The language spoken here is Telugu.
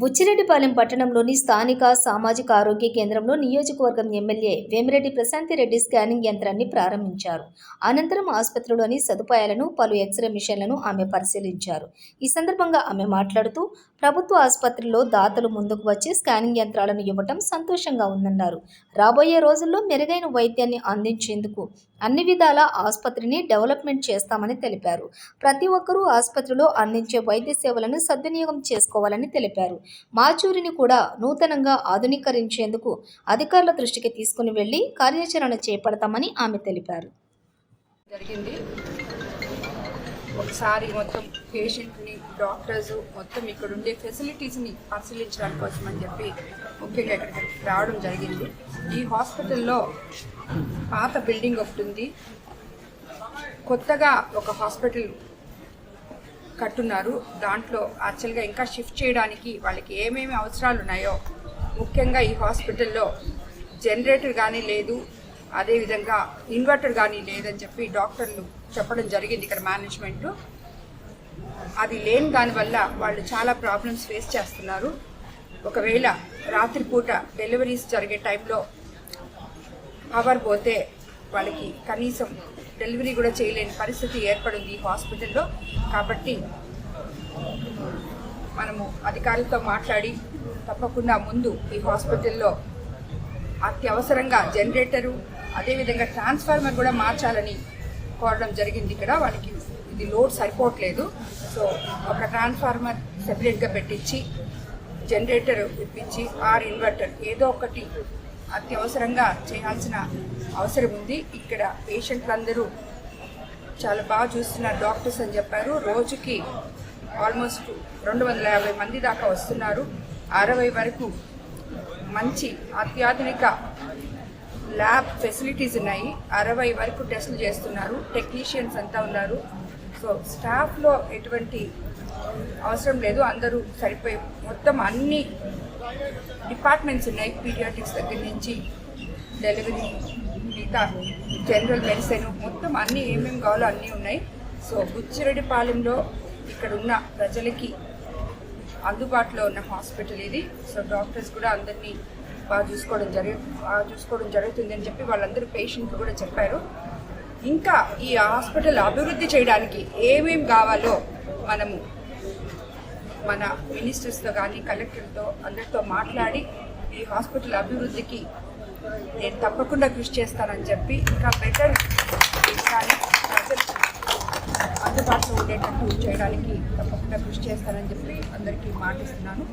బుచ్చిరెడ్డిపాలెం పట్టణంలోని స్థానిక సామాజిక ఆరోగ్య కేంద్రంలో నియోజకవర్గం ఎమ్మెల్యే వేమిరెడ్డి ప్రశాంతిరెడ్డి స్కానింగ్ యంత్రాన్ని ప్రారంభించారు. అనంతరం ఆసుపత్రిలోని సదుపాయాలను పలు ఎక్స్రే మిషన్లను ఆమె పరిశీలించారు. ఈ సందర్భంగా ఆమె మాట్లాడుతూ ప్రభుత్వ ఆసుపత్రిలో దాతలు ముందుకు వచ్చి స్కానింగ్ యంత్రాలను ఇవ్వటం సంతోషంగా ఉందన్నారు. రాబోయే రోజుల్లో మెరుగైన వైద్యాన్ని అందించేందుకు అన్ని విధాల ఆసుపత్రిని డెవలప్మెంట్ చేస్తామని తెలిపారు. ప్రతి ఒక్కరూ ఆసుపత్రిలో అందించే వైద్య సేవలను సద్వినియోగం చేసుకోవాలని తెలిపారు. మాచూరిని కూడా నూతనంగా ఆధునీకరించేందుకు అధికారుల దృష్టికి తీసుకుని వెళ్ళి కార్యాచరణ చేపడతామని ఆమె తెలిపారు. జరిగింది. ఒకసారి మొత్తం పేషెంట్ని డాక్టర్స్ మొత్తం ఇక్కడ ఉండే ఫెసిలిటీస్ని పరిశీలించడానికి కోసం అని చెప్పి ముఖ్యంగా ఇక్కడికి రావడం జరిగింది. ఈ హాస్పిటల్లో పాత బిల్డింగ్ ఒకటి ఉంది. కొత్తగా ఒక హాస్పిటల్ కట్టున్నారు. దాంట్లో యాక్చువల్గా ఇంకా షిఫ్ట్ చేయడానికి వాళ్ళకి ఏమేమి అవసరాలు ఉన్నాయో ముఖ్యంగా ఈ హాస్పిటల్లో జనరేటర్ కానీ లేదు అదేవిధంగా ఇన్వర్టర్ కానీ లేదని చెప్పి డాక్టర్లు చెప్పడం జరిగింది ఇక్కడ మేనేజ్మెంట్ అది లేని దానివల్ల వాళ్ళు చాలా ప్రాబ్లమ్స్ ఫేస్ చేస్తున్నారు. ఒకవేళ రాత్రిపూట డెలివరీస్ జరిగే టైంలో పవర్ పోతే వాళ్ళకి కనీసం డెలివరీ కూడా చేయలేని పరిస్థితి ఏర్పడింది ఈ హాస్పిటల్లో. కాబట్టి మనము అధికారులతో మాట్లాడి తప్పకుండా ముందు ఈ హాస్పిటల్లో అత్యవసరంగా జనరేటరు అదేవిధంగా ట్రాన్స్ఫార్మర్ కూడా మార్చాలని కోరడం జరిగింది ఇక్కడ. వాళ్ళకి ఇది లోడ్ సరిపోవట్లేదు. సో ఒక ట్రాన్స్ఫార్మర్ సెపరేట్గా పెట్టించి జనరేటర్ ఇప్పించి ఆర్ ఇన్వర్టర్ ఏదో ఒకటి అత్యవసరంగా చేయాల్సిన అవసరం ఉంది. ఇక్కడ పేషెంట్లందరూ చాలా బాగా చూస్తున్నారు. డాక్టర్స్ అని చెప్పారు. రోజుకి ఆల్మోస్ట్ రెండు వందల యాభై మంది దాకా వస్తున్నారు. అరవై వరకు మంచి అత్యాధునిక ల్యాబ్ ఫెసిలిటీస్ ఉన్నాయి. అరవై వరకు టెస్టులు చేస్తున్నారు. టెక్నీషియన్స్ అంతా ఉన్నారు. సో స్టాఫ్లో ఎటువంటి అవసరం లేదు. అందరూ సరిపోయి మొత్తం అన్ని డిపార్ట్మెంట్స్ ఉన్నాయి పీడియాటిక్స్ దగ్గర నుంచి డెలివరీ మిగతా జనరల్ మెడిసిన్ మొత్తం అన్నీ ఏమేమి కావాలో అన్నీ ఉన్నాయి. సో బుచ్చిరెడ్డిపాలెంలో ఇక్కడ ఉన్న ప్రజలకి అందుబాటులో ఉన్న హాస్పిటల్ ఇది. సో డాక్టర్స్ కూడా అందరినీ బాగా చూసుకోవడం జరుగు బాగా చూసుకోవడం జరుగుతుంది అని చెప్పి వాళ్ళందరూ పేషెంట్ కూడా చెప్పారు. ఇంకా ఈ హాస్పిటల్ అభివృద్ధి చేయడానికి ఏమేమి కావాలో మనము మన మినిస్టర్స్తో కానీ కలెక్టర్తో అందరితో మాట్లాడి ఈ హాస్పిటల్ అభివృద్ధికి నేను తప్పకుండా కృషి చేస్తానని చెప్పి ఇంకా బెటర్ కానీ అందుబాటులో ఉండేటట్టు చేయడానికి తప్పకుండా కృషి చేస్తానని చెప్పి అందరికీ మాటిస్తున్నాను.